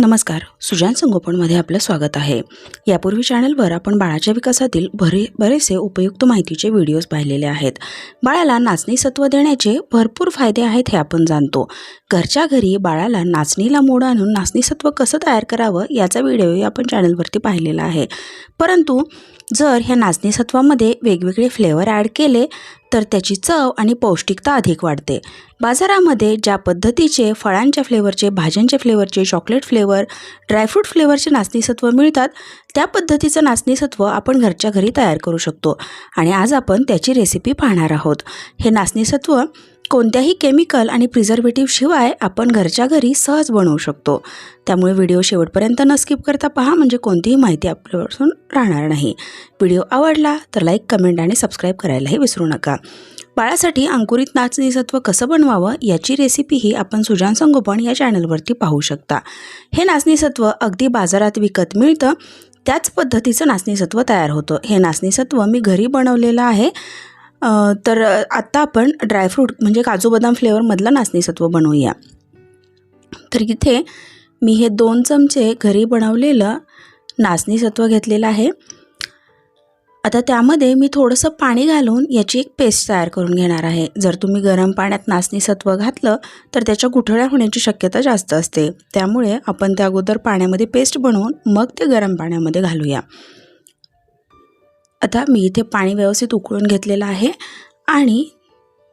नमस्कार. सुजान संगोपनमध्ये आपलं स्वागत आहे. यापूर्वी चॅनलवर आपण बाळाच्या विकासातील बरे बरेचसे उपयुक्त माहितीचे व्हिडिओज पाहिलेले आहेत. बाळाला नाचणी सत्व देण्याचे भरपूर फायदे आहेत हे आपण जाणतो. घरच्या घरी बाळाला नाचणीला मोड आणून नाचणी सत्व कसं तयार करावं याचा व्हिडिओही आपण चॅनलवरती पाहिलेला आहे. परंतु जर ह्या नाचणी सत्वामध्ये वेगवेगळे फ्लेवर ॲड केले तर त्याची चव आणि पौष्टिकता अधिक वाढते. बाजारामध्ये ज्या पद्धतीचे फळांच्या फ्लेवरचे भाज्यांच्या फ्लेवरचे चॉकलेट फ्लेवर ड्रायफ्रूट फ्लेवरचे नाचणीसत्व मिळतात त्या पद्धतीचं नाचणीसत्व आपण घरच्या घरी तयार करू शकतो. आणि आज आपण त्याची रेसिपी पाहणार आहोत. हे नाचणीसत्व कोणत्याही केमिकल आणि प्रिझर्वेटिव्ह शिवाय आपण घरच्या घरी सहज बनवू शकतो. त्यामुळे व्हिडिओ शेवटपर्यंत न स्किप करता पहा म्हणजे कोणतीही माहिती आपल्यापासून राहणार नाही. व्हिडिओ आवडला तर लाईक कमेंट आणि सबस्क्राईब करायलाही विसरू नका. बाळासाठी अंकुरित नाचणीसत्व कसं बनवावं याची रेसिपीही आपण सुजान संगोपन या चॅनलवरती पाहू शकता. हे नाचणीसत्व अगदी बाजारात विकत मिळतं. त्याच पद्धतीचं नाचणीसत्व तयार होतं. हे नाचणीसत्व मी घरी बनवलेलं आहे. तर आत्ता आपण ड्रायफ्रूट म्हणजे काजू बदाम फ्लेवरमधलं नाचणी सत्व बनवूया. तर इथे मी हे दोन चमचे घरी बनवलेलं नाचणी सत्व घेतलेलं आहे. आता त्यामध्ये मी थोडंसं पाणी घालून याची एक पेस्ट तयार करून घेणार आहे. जर तुम्ही गरम पाण्यात नाचणी सत्व घातलं तर त्याच्या गुठळ्या होण्याची शक्यता जास्त असते. त्यामुळे आपण त्या अगोदर पाण्यामध्ये पेस्ट बनवून मग ते गरम पाण्यामध्ये घालूया. आता मी इथे पाणी व्यवस्थित उकळून घेतलेलं आहे आणि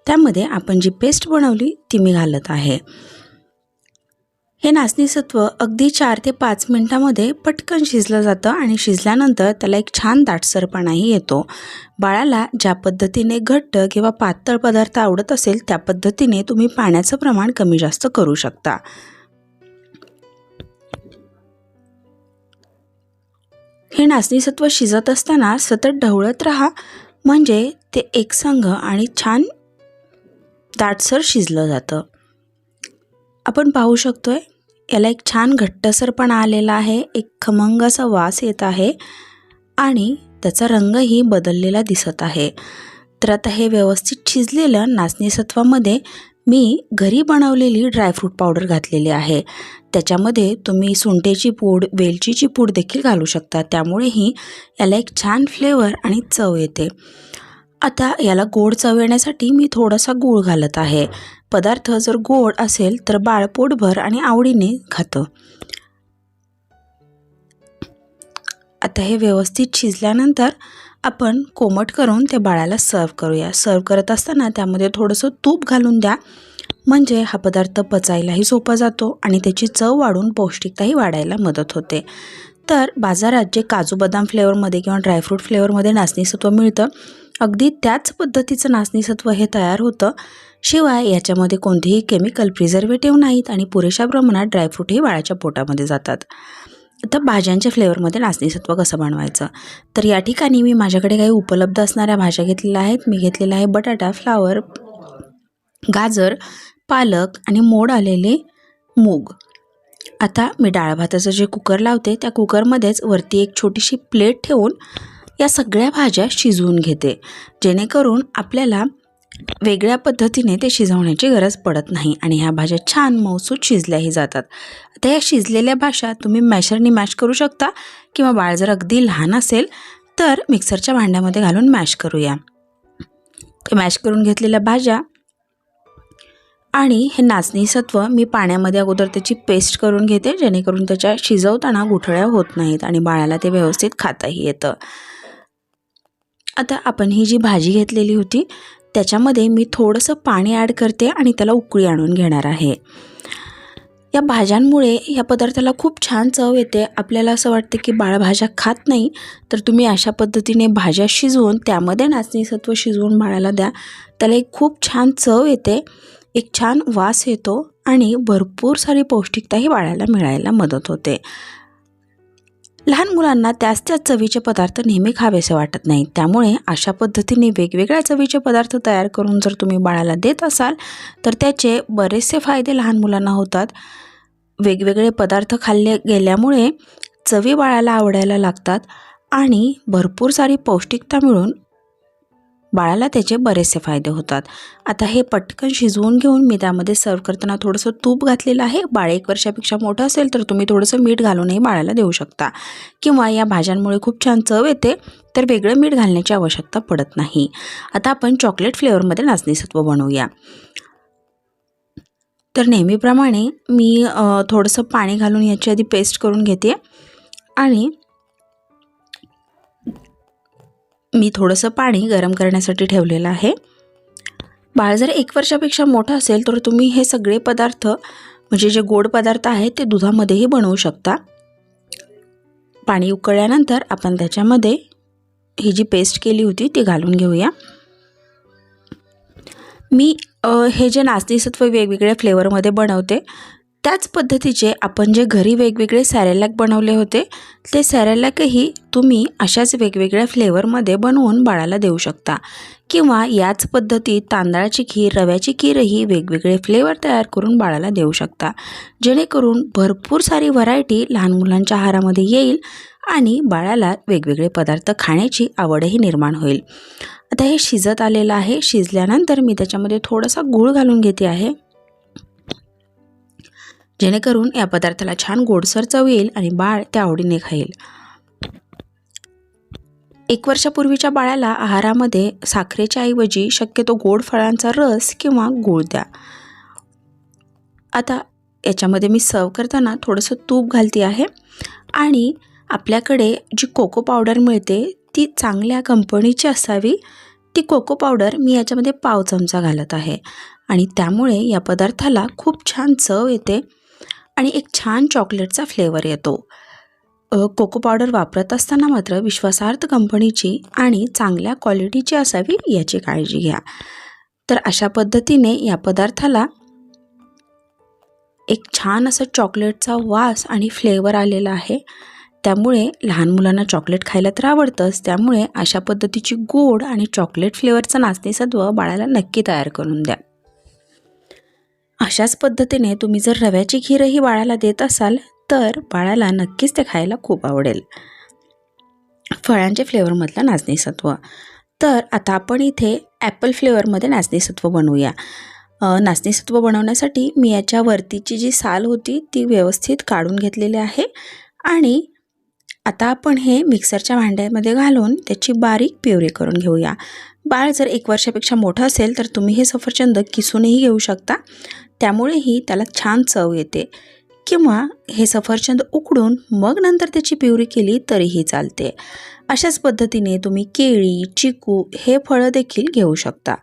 त्यामध्ये आपण जी पेस्ट बनवली ती मी घालत आहे. हे नाचणी सत्व अगदी चार ते पाच मिनटामध्ये पटकन शिजलं जातं आणि शिजल्यानंतर त्याला एक छान दाटसरपणाही येतो. बाळाला ज्या पद्धतीने घट्ट किंवा पातळ पदार्थ आवडत असेल त्या पद्धतीने तुम्ही पाण्याचं प्रमाण कमी जास्त करू शकता. हे नाचणीसत्व शिजत असताना सतत ढवळत राहा. म्हणजे ते एकसंघ आणि छान दाटसर शिजलं जातं. आपण पाहू शकतोय याला एक छान घट्टसरपणा आलेला आहे. एक खमंग असा वास येत आहे आणि त्याचा रंगही बदललेला दिसत आहे. तर आता हे व्यवस्थित शिजलेलं नाचणीसत्वामध्ये मी घरी बनवलेली ड्रायफ्रूट पावडर घातलेली आहे. त्याच्यामध्ये तुम्ही सुंठेची पूड वेलचीची पूड देखील घालू शकता. त्यामुळेही याला एक छान फ्लेवर आणि चव येते. आता याला गोड चव येण्यासाठी मी थोडासा गूळ घालत आहे. पदार्थ जर गोड असेल तर बाळ पोटभर आणि आवडीने खातं. आता हे व्यवस्थित शिजल्यानंतर आपण कोमट करून ते बाळाला सर्व करूया. सर्व करत असताना त्यामध्ये थोडंसं तूप घालून द्या. म्हणजे हा पदार्थ पचायलाही सोपा जातो आणि त्याची चव वाढून पौष्टिकताही वाढायला मदत होते. तर बाजारात जे काजू बदाम फ्लेवरमध्ये किंवा ड्रायफ्रूट फ्लेवरमध्ये नाचणीसत्व मिळतं अगदी त्याच पद्धतीचं नाचणीसत्व हे तयार होतं. शिवाय याच्यामध्ये कोणतेही केमिकल प्रिझर्वेटिव्ह नाहीत आणि पुरेशा प्रमाणात ड्रायफ्रूटही बाळाच्या पोटामध्ये जातात. आता भाज्यांच्या फ्लेवरमध्ये नाचणीसत्व कसं बनवायचं? तर या ठिकाणी मी माझ्याकडे काही उपलब्ध असणाऱ्या भाज्या घेतलेल्या आहेत. मी घेतलेला आहे बटाटा फ्लावर गाजर पालक आणि मोड आलेले मूग. आता मी डाळ भाताचं जे कुकर लावते त्या कुकरमध्येच वरती एक छोटीशी प्लेट ठेवून या सगळ्या भाज्या शिजवून घेते. जेणेकरून आपल्याला वेगळ्या पद्धतीने ते शिजवण्याची गरज पडत नाही आणि ह्या भाज्या छान मौसूद शिजल्याही जातात. आता या शिजलेल्या भाज्या तुम्ही मॅशरनी मॅश करू शकता किंवा बाळ जर अगदी लहान असेल तर मिक्सरच्या भांड्यामध्ये घालून मॅश करूया. मॅश करून घेतलेल्या भाज्या आणि हे नाचणी सत्व मी पाण्यामध्ये अगोदर त्याची पेस्ट करून घेते जेणेकरून त्याच्या शिजवताना गुठळ्या होत नाहीत आणि बाळाला ते व्यवस्थित खाताही येतं. आता आपण ही जी भाजी घेतलेली होती त्याच्यामध्ये मी थोडंसं पाणी ॲड करते आणि त्याला उकळी आणून घेणार आहे. या भाज्यांमुळे या पदार्थाला खूप छान चव येते. आपल्याला असं वाटतं की बाळ भाज्या खात नाही तर तुम्ही अशा पद्धतीने भाज्या शिजवून त्यामध्ये नाचणी सत्व शिजवून बाळाला द्या. त्याला एक खूप छान चव येते एक छान वास येतो आणि भरपूर सारी पौष्टिकताही बाळाला मिळायला मदत होते. लहान मुलांना त्याच त्याच चवीचे पदार्थ नेहमी खावेसे वाटत नाही. त्यामुळे अशा पद्धतीने वेगवेगळ्या चवीचे पदार्थ तयार करून जर तुम्ही बाळाला देत असाल तर त्याचे बरेचसे फायदे लहान मुलांना होतात. वेगवेगळे पदार्थ खाल्ले गेल्यामुळे चवी बाळाला आवडायला लागतात आणि भरपूर सारी पौष्टिकता मिळून बाळाला त्याचे बरेचसे फायदे होतात. आता हे पटकन शिजवून घेऊन मी त्यामध्ये सर्व करताना थोडंसं तूप घातलेलं आहे. बाळ एक वर्षापेक्षा मोठं असेल तर तुम्ही थोडंसं मीठ घालूनही बाळाला देऊ शकता. किंवा या भाज्यांमुळे खूप छान चव येते तर वेगळं मीठ घालण्याची आवश्यकता पडत नाही. आता आपण चॉकलेट फ्लेवरमध्ये नाचणीसत्व बनवूया. तर नेहमीप्रमाणे मी थोडंसं पाणी घालून याची आधी पेस्ट करून घेते. आणि मी थोडंसं पाणी गरम करण्यासाठी ठेवलेलं आहे. बाळ जर एक वर्षापेक्षा मोठं असेल तर तुम्ही हे सगळे पदार्थ म्हणजे जे गोड पदार्थ आहेत ते दुधामध्येही बनवू शकता. पाणी उकळल्यानंतर आपण त्याच्यामध्ये ही जी पेस्ट केली होती ती घालून घेऊया. मी हे जे नाचणी सत्व वेगवेगळ्या फ्लेवरमध्ये बनवते त्याच पद्धतीचे आपण जे घरी वेगवेगळे सॅरेलॅक बनवले होते ते सॅरेलॅकही तुम्ही अशाच वेगवेगळ्या फ्लेवरमध्ये बनवून बाळाला देऊ शकता. किंवा याच पद्धतीत तांदळाची खीर रव्याची खीरही वेगवेगळे फ्लेवर तयार करून बाळाला देऊ शकता. जेणेकरून भरपूर सारी व्हरायटी लहान मुलांच्या आहारामध्ये येईल आणि बाळाला वेगवेगळे पदार्थ खाण्याची आवडही निर्माण होईल. आता हे शिजत आलेलं आहे. शिजल्यानंतर मी त्याच्यामध्ये थोडासा गूळ घालून घेते आहे. जेणेकरून या पदार्थाला छान गोडसर चव येईल आणि बाळ त्या आवडीने खाईल. एक वर्षापूर्वीच्या बाळाला आहारामध्ये साखरेच्या ऐवजी शक्यतो गोड फळांचा रस किंवा गूळ द्या. आता याच्यामध्ये मी सर्व करताना थोडंसं तूप घालते आहे आणि आपल्याकडे जी कोको पावडर मिळते ती चांगल्या कंपनीची असावी. ती कोको पावडर मी याच्यामध्ये पाव चमचा घालत आहे आणि त्यामुळे या पदार्थाला खूप छान चव येते. आणि एक छान चॉकलेटचा फ्लेवर येतो. कोको पावडर वापरत असताना मात्र विश्वासार्थ कंपनीची आणि चांगल्या क्वालिटीची असावी याची काळजी घ्या. तर अशा पद्धतीने या पदार्थाला एक छान असं चॉकलेटचा वास आणि फ्लेवर आलेला आहे. त्यामुळे लहान मुलांना चॉकलेट खायला तर आवडतंच. त्यामुळे अशा पद्धतीची गोड आणि चॉकलेट फ्लेवरचं नाचणी सत्व बाळाला नक्की तयार करून द्या. अशाच पद्धतीने तुम्ही जर रव्याची खीरही बाळाला देत असाल तर बाळाला नक्कीच ते खायला खूप आवडेल. फळांचे फ्लेवरमधलं नाचणी सत्व तर आता आपण इथे ॲपल फ्लेवरमध्ये नाचणी सत्व बनवूया नाचणीसत्व नाचणी सत्व बनवण्यासाठी मी याच्या वरतीची जी साल होती ती व्यवस्थित काढून घेतलेली आहे आणि आता आपण हे मिक्सरच्या भांड्यामध्ये घालून त्याची बारीक प्युरी करून घेऊया. बाळ जर एक वर्षापेक्षा मोठं असेल तर तुम्ही हे सफरचंद किसूनही घेऊ शकता. त्यामुळेही त्याला छान चव येते. किंवा हे सफरचंद उकडून मग नंतर त्याची प्युरी केली तरीही चालते. अशाच पद्धतीने तुम्ही केळी चिकू हे फळं देखील घेऊ शकता.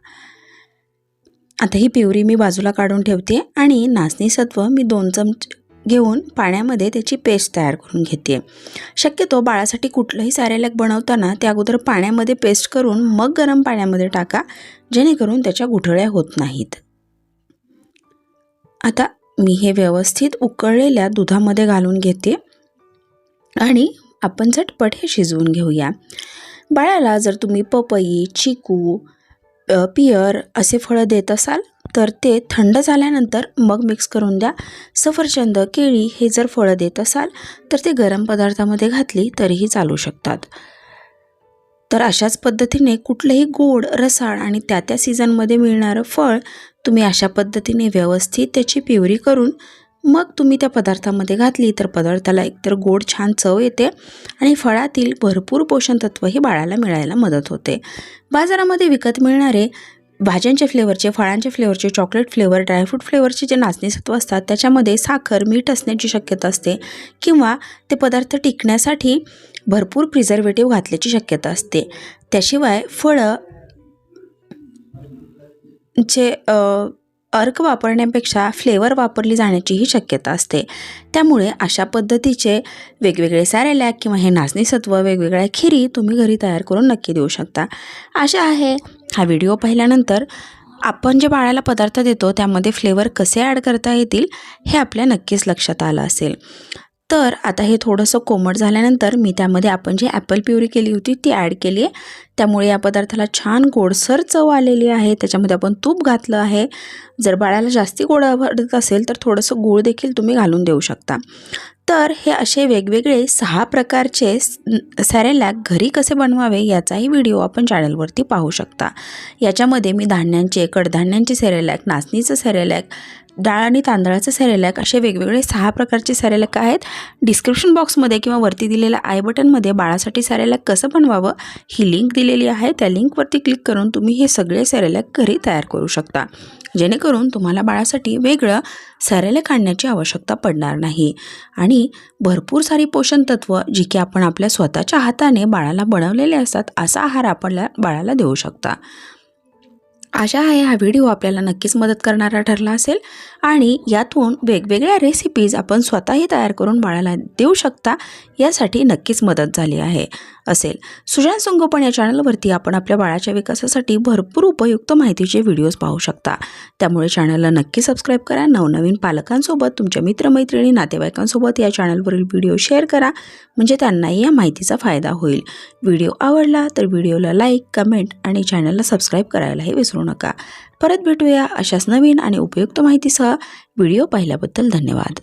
आता ही प्युरी मी बाजूला काढून ठेवते आणि नाचणी सत्व मी दोन चमच घेऊन पाण्यामध्ये त्याची पेस्ट तयार करून घेते. शक्यतो बाळासाठी कुठलंही सारेलॅक बनवताना त्या अगोदर पाण्यामध्ये पेस्ट करून मग गरम पाण्यामध्ये टाका जेणेकरून त्याच्या गुठळ्या होत नाहीत. आता मी हे व्यवस्थित उकळलेल्या दुधामध्ये घालून घेते आणि आपण झटपट हे शिजवून घेऊया. बाळाला जर तुम्ही पपई चिकू पियर असे फळं देत असाल तर ते थंड झाल्यानंतर मग मिक्स करून द्या. सफरचंद केळी हे जर फळं देत असाल तर ते गरम पदार्थामध्ये घातली तरीही चालू शकतात. तर अशाच पद्धतीने कुठलंही गोड रसाळ आणि त्या त्या सीझनमध्ये मिळणारं फळ तुम्ही अशा पद्धतीने व्यवस्थित त्याची प्युरी करून मग तुम्ही त्या पदार्थामध्ये घातली तर पदार्थाला एकतर गोड छान चव येते आणि फळातील भरपूर पोषण हे बाळाला मिळायला मदत होते. बाजारामध्ये विकत मिळणारे भाज्यांचे फ्लेवरचे फळांचे फ्लेवरचे चॉकलेट फ्लेवर ड्रायफ्रूट फ्लेवरचे जे नाचणीसत्व असतात त्याच्यामध्ये साखर मीठ असण्याची शक्यता असते किंवा ते पदार्थ टिकण्यासाठी भरपूर प्रिझर्वेटिव्ह घातल्याची शक्यता असते. त्याशिवाय फळं जे अर्क वापरण्यापेक्षा फ्लेवर वापरली जाण्याचीही शक्यता असते. त्यामुळे अशा पद्धतीचे वेगवेगळे सॅरेलॅक किंवा हे नाचणी सत्व वेगवेगळ्या खिरी तुम्ही घरी तयार करून नक्की देऊ शकता. आशा आहे हा व्हिडिओ पाहिल्यानंतर आपण जे बाळाला पदार्थ देतो त्यामध्ये फ्लेवर कसे ॲड करता येतील हे आपल्या नक्कीच लक्षात आलं असेल. तर आता हे थोडंसं कोमट झाल्यानंतर मी त्यामध्ये आपण जी ॲपल प्युरी केली होती ती ॲड केली आहे. त्यामुळे या पदार्थाला छान गोडसर चव आलेली आहे. त्याच्यामध्ये आपण तूप घातलं आहे. जर बाळाला जास्ती गोड आवडत असेल तर थोडंसं गूळ देखील तुम्ही घालून देऊ शकता. तर हे असे वेगवेगळे सहा प्रकारचे सॅरेलॅक घरी कसे बनवावे याचाही व्हिडिओ आपण चॅनलवरती पाहू शकता. याच्यामध्ये मी धान्यांचे कडधान्यांचे सॅरेलॅक नाचणीचं सॅरेलॅक डाळ आणि तांदळाचं सेरेलॅक असे वेगवेगळे सहा प्रकारचे सेरेलॅक आहेत. डिस्क्रिप्शन बॉक्समध्ये किंवा वरती दिलेल्या आय बटनमध्ये बाळासाठी सेरेलॅक कसं बनवावं ही लिंक दिलेली आहे. त्या लिंकवरती क्लिक करून तुम्ही हे सगळे सेरेलॅक घरी तयार करू शकता. जेणेकरून तुम्हाला बाळासाठी वेगळं सेरेलॅक आणण्याची आवश्यकता पडणार नाही. आणि भरपूर सारी पोषण तत्व जी की आपण आपल्या स्वतःच्या हाताने बाळाला बनवलेले असतात असा आहार आपल्या बाळाला देऊ शकता. आशा आहे हा व्हिडिओ आपल्याला नक्कीच मदत करणारा ठरला असेल. आणि यातून वेगवेगळ्या रेसिपीज आपण स्वतःही तयार करून बाळाला देऊ शकता यासाठी नक्कीच मदत झाली आहे. असेल. सुजान संगोपन या चॅनलवरती आपण आपल्या बाळाच्या विकासासाठी भरपूर उपयुक्त माहितीचे व्हिडिओज पाहू शकता. त्यामुळे चॅनलला नक्की सबस्क्राईब करा. नवनवीन पालकांसोबत तुमच्या मित्रमैत्रिणी नातेवाईकांसोबत या चॅनलवरील व्हिडिओ शेअर करा. म्हणजे त्यांनाही या माहितीचा फायदा होईल. व्हिडिओ आवडला तर व्हिडिओला लाईक कमेंट आणि चॅनलला सबस्क्राईब करायलाही विसरू नका. परत भेटूया अशाच नवीन आणि उपयुक्त माहितीसह. व्हिडिओ पाहिल्याबद्दल धन्यवाद.